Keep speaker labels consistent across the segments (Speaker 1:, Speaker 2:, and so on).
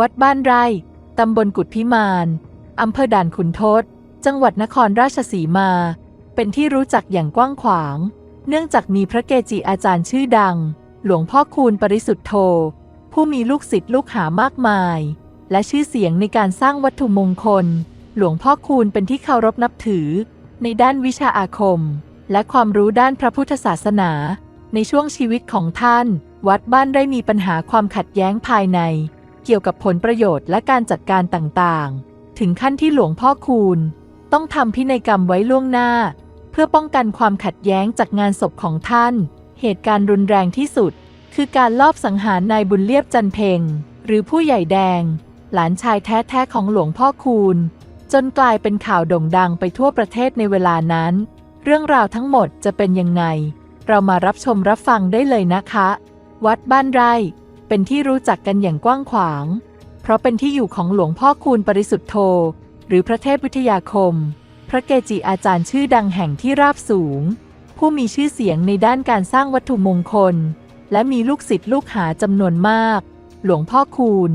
Speaker 1: วัดบ้านไร่ตำบลกุดพิมานอำเภอด่านขุนทด จังหวัดนครราชสีมา เป็นที่รู้จักอย่างกว้างขวาง เนื่องจากมีพระเกจิอาจารย์ชื่อดัง หลวงพ่อคูณปริสุทธโธ ผู้มีลูกศิษย์ลูกหามากมาย และชื่อเสียงในการสร้างวัตถุมงคล หลวงพ่อคูณเป็นที่เคารพนับถือ ในด้านวิชาอาคม และความรู้ด้านพระพุทธศาสนา ในช่วงชีวิตของท่าน วัดบ้านได้มีปัญหาความขัดแย้งภายใน เกี่ยวกับผลประโยชน์และการจัดการต่างๆ ถึงขั้นที่หลวงพ่อคูณ ต้องทำพินัยกรรมไว้ล่วงหน้า เพื่อป้องกันความขัดแย้งจากงานศพของท่าน เหตุการณ์รุนแรงที่สุด คือการลอบสังหารนายบุญเลียบจันเพงหรือผู้ใหญ่แดง หลานชายแท้ๆของหลวงพ่อคูณ จนกลายเป็นข่าวโด่งดังไปทั่วประเทศในเวลานั้น เรื่องราวทั้งหมดจะเป็นยังไง เรามารับชมรับฟังได้เลยนะคะ วัดบ้านไร่ เป็นที่รู้จักกันอย่างกว้างขวาง เพราะเป็นที่อยู่ของหลวงพ่อคูณปริสุทธโธ หรือพระเทพวิทยาคม พระเกจิอาจารย์ชื่อดังแห่งที่ราบสูง ผู้มีชื่อเสียงในด้านการสร้างวัตถุมงคล และมีลูกศิษย์ลูกหาจำนวนมาก หลวงพ่อคูณ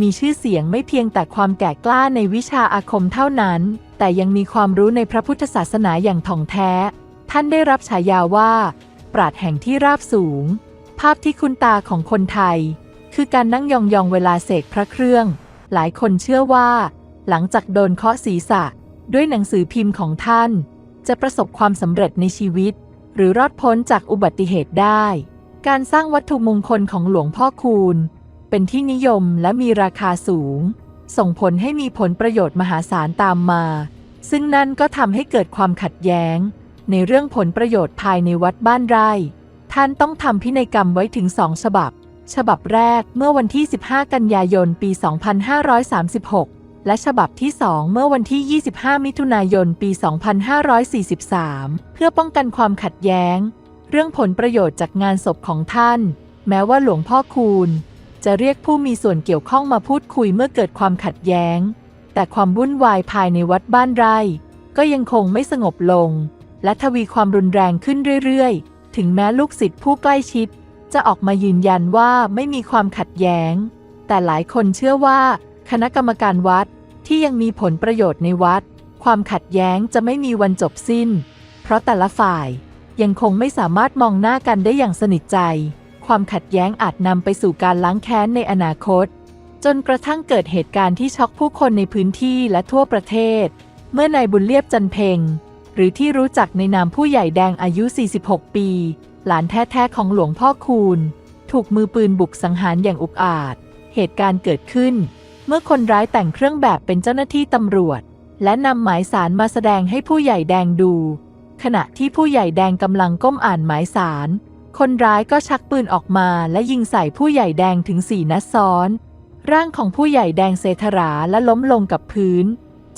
Speaker 1: มีชื่อเสียงไม่เพียงแต่ความแก่กล้าในวิชาอาคมเท่านั้น แต่ยังมีความรู้ในพระพุทธศาสนาอย่างถ่องแท้ ท่านได้รับฉายาว่า ปราดแห่งที่ราบสูง ภาพที่คุณตาของคนไทย คือการนั่งยองๆเวลาเสกพระเครื่อง หลายคนเชื่อว่า หลังจากโดนเคาะศีรษะ ด้วยหนังสือพิมพ์ของท่าน จะประสบความสำเร็จในชีวิต หรือรอดพ้นจากอุบัติเหตุได้ การสร้างวัตถุมงคลของหลวงพ่อคูณ เป็นที่นิยมและมีราคาสูง ส่งผลให้มีผลประโยชน์มหาศาลตามมา ซึ่งนั่นก็ทำให้เกิดความขัดแย้ง ในเรื่องผลประโยชน์ภายในวัดบ้านไร่ ท่านต้องทำพินัยกรรมไว้ถึงสองฉบับ ฉบับแรกเมื่อวันที่ 15 กันยายน ปี 2536 และฉบับที่2เมื่อวันที่ 25 มิถุนายน ปี 2543 เพื่อป้องกันความขัดแย้ง เรื่องผลประโยชน์จากงานศพของท่าน แม้ว่าหลวงพ่อคูณ จะเรียกผู้มีส่วนเกี่ยวข้องมาพูดคุยเมื่อเกิดความขัดแย้ง แต่ความวุ่นวายภายในวัดบ้านไร่ ก็ยังคงไม่สงบลง และทวีความรุนแรงขึ้นเรื่อยๆ ถึงแม้ลูกศิษย์ผู้ใกล้ชิด จะออกมายืนยันว่าไม่มีความขัดแย้ง แต่หลายคนเชื่อว่า คณะกรรมการวัดที่ยังมีผลประโยชน์ในวัด ความขัดแย้งจะไม่มีวันจบสิ้น เพราะแต่ละฝ่ายยังคงไม่สามารถมองหน้ากันได้อย่างสนิทใจ ความขัดแย้งอาจนำไปสู่การล้างแค้นในอนาคต จนกระทั่งเกิดเหตุการณ์ที่ช็อกผู้คนในพื้นที่และทั่วประเทศ เมื่อนายบุญเลียบจันเพ็ง หรือที่รู้จักในนามผู้ใหญ่แดงอายุ 46 ปี หลานแท้ๆของหลวงพ่อคูณ ถูกมือปืนบุกสังหารอย่างอุกอาจ เหตุการณ์เกิดขึ้น เมื่อคนร้ายแต่งเครื่องแบบเป็นเจ้าหน้าที่ตำรวจ และนำหมายสารมาแสดงให้ผู้ใหญ่แดงดู ขณะที่ผู้ใหญ่แดงกำลังก้มอ่านหมายสาร คนร้ายก็ชักปืนออกมาและยิงใส่ผู้ใหญ่แดงถึงสี่นัดซ้อน ร่างของผู้ใหญ่แดงเซธราและล้มลงกับพื้น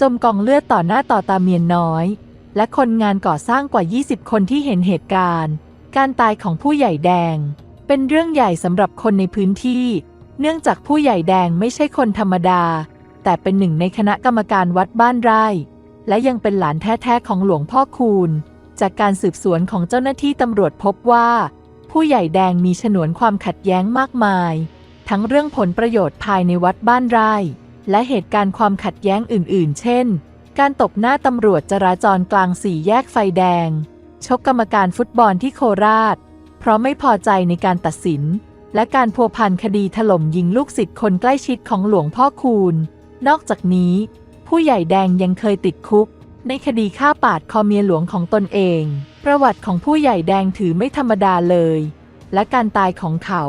Speaker 1: จมกองเลือดต่อหน้าต่อตาเมียนน้อย และคนงานก่อสร้างกว่า 20 คนที่เห็นเหตุการณ์ การตายของผู้ใหญ่แดง เป็นเรื่องใหญ่สำหรับคนในพื้นที่ เนื่องจากผู้ใหญ่แดงไม่ใช่คนธรรมดา แต่เป็นหนึ่งในคณะกรรมการวัดบ้านไร่ และยังเป็นหลานแท้ๆของหลวงพ่อคูณ จากการสืบสวนของเจ้าหน้าที่ตำรวจพบว่า ผู้ใหญ่แดงมีฉนวนความขัดแย้งมากมาย ทั้งเรื่องผลประโยชน์ภายในวัดบ้านไร่ และเหตุการณ์ความขัดแย้งอื่น ๆ เช่น การตบหน้าตำรวจจราจรกลางสี่แยกไฟแดง ชกกรรมการฟุตบอลที่โคราช เพราะไม่พอใจในการตัดสิน และการพัวพันคดีถล่มยิงลูกศิษย์คนใกล้ชิดของหลวงพ่อคูณ นอกจากนี้ ผู้ใหญ่แดงยังเคยติดคุก ในคดีฆ่าปาดคอเมียหลวงของตนเอง ประวัติของผู้ใหญ่แดงถือไม่ธรรมดาเลย และการตายของเขา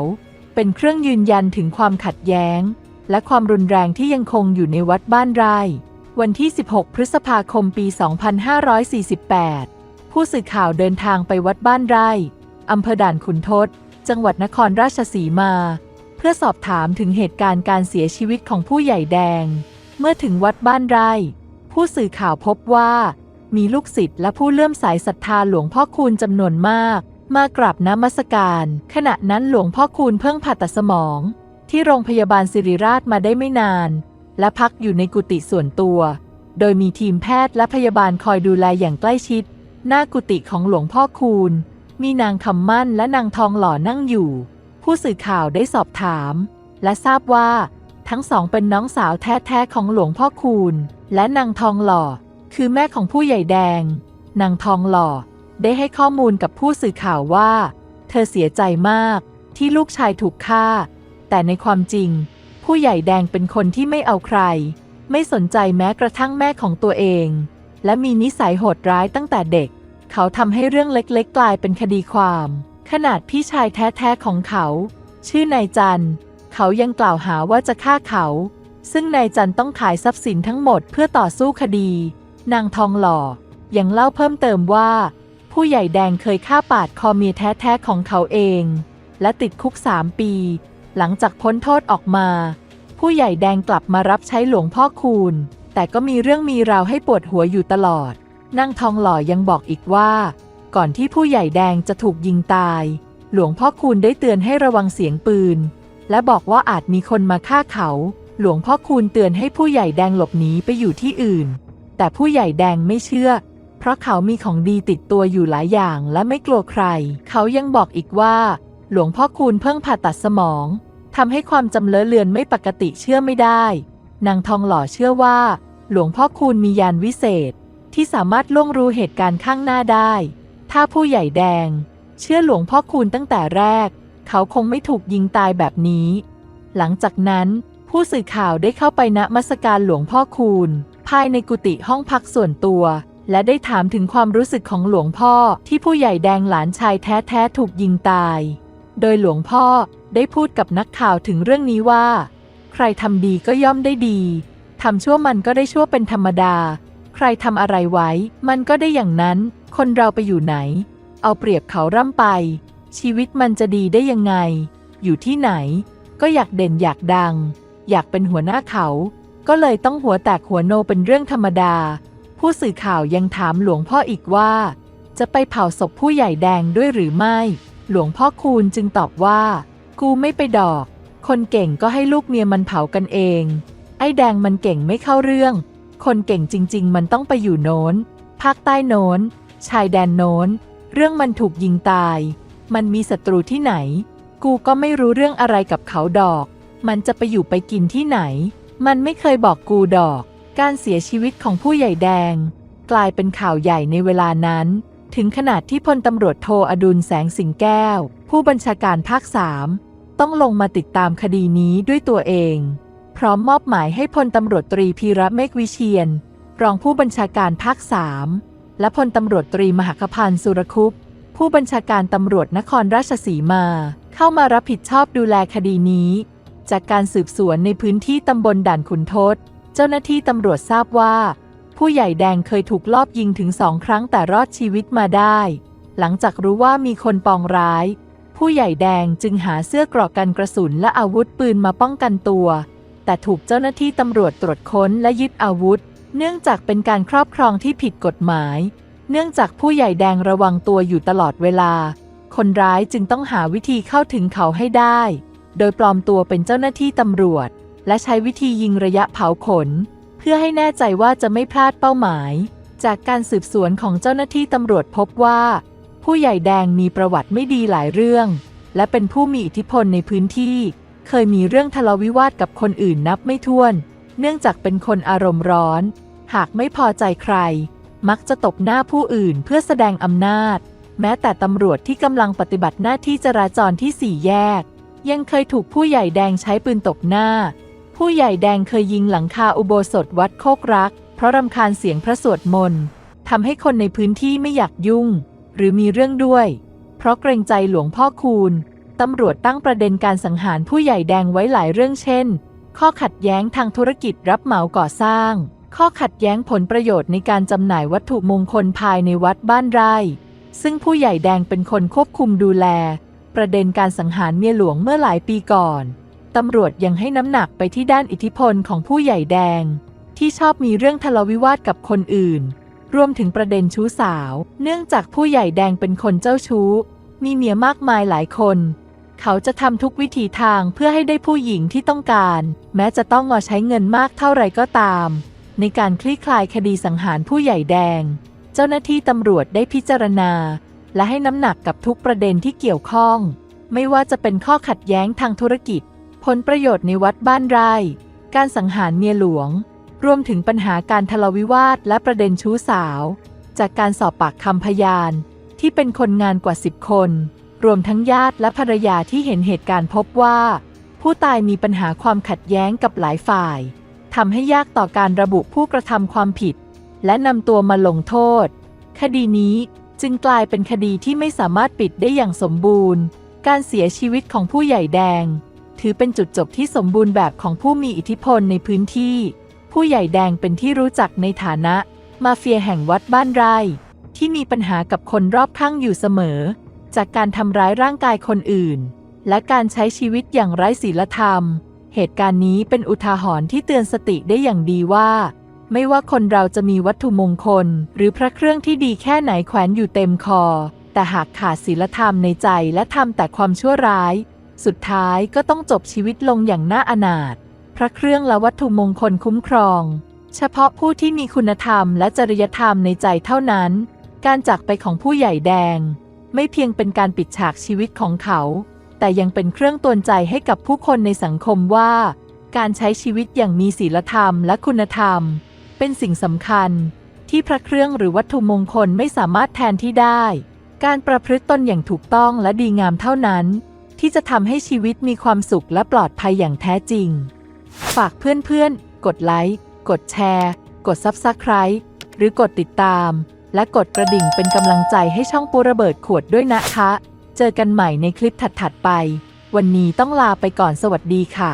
Speaker 1: เป็นเครื่องยืนยันถึงความขัดแย้ง และความรุนแรงที่ยังคงอยู่ในวัดบ้านไร่ วันที่ 16 พฤษภาคมปี 2548 ผู้สื่อข่าวเดินทางไปวัดบ้านไร่ อำเภอด่านขุนทด จังหวัดนครราชสีมา เพื่อสอบถามถึงเหตุการณ์การเสียชีวิตของผู้ใหญ่แดง เมื่อถึงวัดบ้านไร่ ผู้สื่อข่าวพบว่า มีลูกศิษย์และผู้เลื่อมใสศรัทธาหลวงพ่อคูณจำนวนมาก มากราบน้ำมัสการ ขณะนั้นหลวงพ่อคูณเพิ่งผ่าตัดสมอง ที่โรงพยาบาลสิริราชมาได้ไม่นาน และพักอยู่ในกุฏิส่วนตัว โดยมีทีมแพทย์และพยาบาลคอยดูแลอย่างใกล้ชิด หน้ากุฏิของหลวงพ่อคูณ มีนางคำมั่นและนางทองหล่อนั่งอยู่ ผู้สื่อข่าวได้สอบถาม และทราบว่า ทั้งสองเป็นน้องสาวแท้ๆของหลวงพ่อคูณ และนางทองหล่อ คือแม่ของผู้ใหญ่แดง นางทองหล่อ ได้ให้ข้อมูลกับผู้สื่อข่าวว่า เธอเสียใจมากที่ลูกชายถูกฆ่า แต่ในความจริง ผู้ใหญ่แดงเป็นคนที่ไม่เอาใคร ไม่สนใจแม้กระทั่งแม่ของตัวเอง และมีนิสัยโหดร้ายตั้งแต่เด็ก เขาทำให้เรื่องเล็กๆ กลายเป็นคดีความ ขนาดพี่ชายแท้ๆของเขา ชื่อนายจัน เขายังกล่าวหาว่าจะฆ่าเขา ซึ่งนายจันต้องขายทรัพย์สินทั้งหมดเพื่อต่อสู้คดี นางทองหล่อยังเล่าเพิ่มเติมว่า ผู้ใหญ่แดงเคยฆ่าปาดคอเมียแท้ๆของเขาเอง และติดคุกสามปี หลังจากพ้นโทษออกมา ผู้ใหญ่แดงกลับมารับใช้หลวงพ่อคูณ แต่ก็มีเรื่องมีราวให้ปวดหัวอยู่ตลอดนางทองหล่อยังบอกอีกว่า ก่อนที่ผู้ใหญ่แดงจะถูกยิงตาย หลวงพ่อคูณได้เตือนให้ระวังเสียงปืน และบอกว่าอาจมีคนมาฆ่าเขา หลวงพ่อคูณเตือนให้ผู้ใหญ่แดงหลบหนีไปอยู่ที่อื่น แต่ผู้ใหญ่แดงไม่เชื่อเพราะเขามีของดีติดตัวอยู่หลายอย่างและไม่กลัวใคร เขายังบอกอีกว่า หลวงพ่อคูณเพิ่งผ่าตัดสมอง ทำให้ความจำเลอะเลือนไม่ปกติเชื่อไม่ได้ นางทองหล่อเชื่อว่า หลวงพ่อคูณมียานวิเศษ ที่สามารถล่วงรู้เหตุการณ์ข้างหน้าได้ ถ้าผู้ใหญ่แดง เชื่อหลวงพ่อคูณตั้งแต่แรก เขาคงไม่ถูกยิงตายแบบนี้ หลังจากนั้นผู้สื่อข่าวได้เข้าไปณมัสการหลวงพ่อคูณ ภายในกุฏิห้องพักส่วนตัว และได้ถามถึงความรู้สึกของหลวงพ่อที่ผู้ใหญ่แดงหลานชายแท้ๆถูกยิงตาย โดยหลวงพ่อได้พูดกับนักข่าวถึงเรื่องนี้ว่า ใครทำดีก็ย่อมได้ดีทำชั่วมันก็ได้ชั่วเป็นธรรมดา ใครทำอะไรไว้ มันก็ได้อย่างนั้น คนเราไปอยู่ไหน เอาเปรียบเขาร่ำไป ชีวิตมันจะดีได้ยังไง อยู่ที่ไหน ก็อยากเด่นอยากดัง อยากเป็นหัวหน้าเขา ก็เลยต้องหัวแตกหัวโนเป็นเรื่องธรรมดา ผู้สื่อข่าวยังถามหลวงพ่ออีกว่า จะไปเผาศพผู้ใหญ่แดงด้วยหรือไม่ หลวงพ่อคูณจึงตอบว่า กูไม่ไปดอก คนเก่งก็ให้ลูกเมียมันเผากันเอง ไอ้แดงมันเก่งไม่เข้าเรื่อง คนเก่งจริง ๆ มันต้องไปอยู่โน้น ภาคใต้โน้น ชายแดนโน้น เรื่องมันถูกยิงตาย มันมีศัตรูที่ไหน กูก็ไม่รู้เรื่องอะไรกับเขาดอก มันจะไปอยู่ไปกินที่ไหน มันไม่เคยบอกกูดอก การเสียชีวิตของผู้ใหญ่แดง กลายเป็นข่าวใหญ่ในเวลานั้น ถึงขนาดที่พลตำรวจโทอดุลแสงสิงแก้ว ผู้บัญชาการภาคสามต้องลงมาติดตามคดีนี้ด้วยตัวเอง พร้อมมอบหมายให้พลตำรวจตรีพีระเมฆวิเชียน รองผู้บัญชาการภาคสามและพลตำรวจตรีมหคพันธ์สุรคุปผู้บัญชาการตำรวจนครราชสีมา เข้ามารับผิดชอบดูแลคดีนี้ จากการสืบสวนในพื้นที่ตำบลด่านขุนทดเจ้าหน้าที่ตำรวจทราบว่า ผู้ใหญ่แดงเคยถูกลอบยิงถึงสองครั้งแต่รอดชีวิตมาได้ หลังจากรู้ว่ามีคนปองร้าย ผู้ใหญ่แดงจึงหาเสื้อกราะกันกระสุนและอาวุธปืนมาป้องกันตัว แต่ถูกเจ้าหน้าที่ตำรวจตรวจค้นและยึดอาวุธ เนื่องจากเป็นการครอบครองที่ผิดกฎหมาย เนื่องจากผู้ใหญ่แดงระวังตัวอยู่ตลอดเวลา คนร้ายจึงต้องหาวิธีเข้าถึงเขาให้ได้ โดยปลอมตัวเป็นเจ้าหน้าที่ตำรวจ และใช้วิธียิงระยะเผาขน เพื่อให้แน่ใจว่าจะไม่พลาดเป้าหมาย จากการสืบสวนของเจ้าหน้าที่ตำรวจพบว่า ผู้ใหญ่แดงมีประวัติไม่ดีหลายเรื่อง และเป็นผู้มีอิทธิพลในพื้นที่ เคยมีเรื่องทะเลาวิวาทกับคนอื่นนับไม่ถ้วน เนื่องจากเป็นคนอารมณ์ร้อน หากไม่พอใจใคร มักจะตบหน้าผู้อื่นเพื่อแสดงอำนาจ แม้แต่ตำรวจที่กำลังปฏิบัติหน้าที่จราจรที่สี่แยก ยังเคยถูกผู้ใหญ่แดงใช้ปืนตบหน้า ผู้ใหญ่แดงเคยยิงหลังคาอุโบสถวัดโคกรัก เพราะรำคาญเสียงพระสวดมนต์ทำให้คนในพื้นที่ไม่อยากยุ่ง หรือมีเรื่องด้วย เพราะเกรงใจหลวงพ่อคูณตำรวจตั้งประเด็นการสังหารผู้ใหญ่แดงไว้หลายเรื่องเช่น ข้อขัดแย้งทางธุรกิจรับเหมาก่อสร้าง ข้อขัดแย้งผลประโยชน์ในการจำหน่ายวัตถุมงคลภายในวัดบ้านไร่ ซึ่งผู้ใหญ่แดงเป็นคนควบคุมดูแล ประเด็นการสังหารเมียหลวงเมื่อหลายปีก่อน ตำรวจยังให้น้ำหนักไปที่ด้านอิทธิพลของผู้ใหญ่แดง ที่ชอบมีเรื่องทะเลาวิวาทกับคนอื่น รวมถึงประเด็นชู้สาว เนื่องจากผู้ใหญ่แดงเป็นคนเจ้าชู้ มีเมียมากมายหลายคน เขาจะทำทุกวิถีทางเพื่อให้ได้ผู้หญิงที่ต้องการ แม้จะต้องงอใช้เงินมากเท่าไรก็ตาม ในการคลี่คลายคดีสังหารผู้ใหญ่แดง เจ้าหน้าที่ตำรวจได้พิจารณา และให้น้ำหนักกับทุกประเด็นที่เกี่ยวข้อง ไม่ว่าจะเป็นข้อขัดแย้งทางธุรกิจ ผลประโยชน์ในวัดบ้านไร่ การสังหารเมียหลวง รวมถึงปัญหาการทะเลาวิวาทและประเด็นชู้สาว จากการสอบปากคำพยาน ที่เป็นคนงานกว่า 10 คน รวมทั้งญาติและภรรยาที่เห็นเหตุการณ์พบว่า ผู้ตายมีปัญหาความขัดแย้งกับหลายฝ่ายทำให้ยากต่อการระบุผู้กระทำความผิด และนำตัวมาลงโทษ คดีนี้จึงกลายเป็นคดีที่ไม่สามารถปิดได้อย่างสมบูรณ์ การเสียชีวิตของผู้ใหญ่แดง ถือเป็นจุดจบที่สมบูรณ์แบบของผู้มีอิทธิพลในพื้นที่ ผู้ใหญ่แดงเป็นที่รู้จักในฐานะ มาเฟียแห่งวัดบ้านไร่ ที่มีปัญหากับคนรอบข้างอยู่เสมอ จากการทำร้ายร่างกายคนอื่น และการใช้ชีวิตอย่างไร้ศีลธรรม เหตุการณ์นี้เป็นอุทาหรณ์ที่เตือนสติได้อย่างดีว่า ไม่ว่าคนเราจะมีวัตถุมงคล หรือพระเครื่องที่ดีแค่ไหนแขวนอยู่เต็มคอ แต่หากขาดศีลธรรมในใจและทำแต่ความชั่วร้าย สุดท้ายก็ต้องจบชีวิตลงอย่างน่าอนาถ พระเครื่องและวัตถุมงคลคุ้มครอง เฉพาะผู้ที่มีคุณธรรมและจริยธรรมในใจเท่านั้น การจากไปของผู้ใหญ่แดง ไม่เพียงเป็นการปิดฉากชีวิตของเขา แต่ยังเป็นเครื่องตือนใจให้กับผู้คนในสังคมว่า การใช้ชีวิตอย่างมีศีลธรรมและคุณธรรม เป็นสิ่งสำคัญ ที่พระเครื่องหรือวัตถุมงคลไม่สามารถแทนที่ได้ การประพฤติตนอย่างถูกต้องและดีงามเท่านั้น ที่จะทำให้ชีวิตมีความสุขและปลอดภัยอย่างแท้จริง ฝากเพื่อนๆ กดไลค์ กดแชร์ กด Subscribe หรือกดติดตาม และกดกระดิ่งเป็นกำลังใจให้ช่องปูระเบิดขวดด้วยนะคะ เจอกันใหม่ในคลิปถัดๆไป วันนี้ต้องลาไปก่อนสวัสดีค่ะ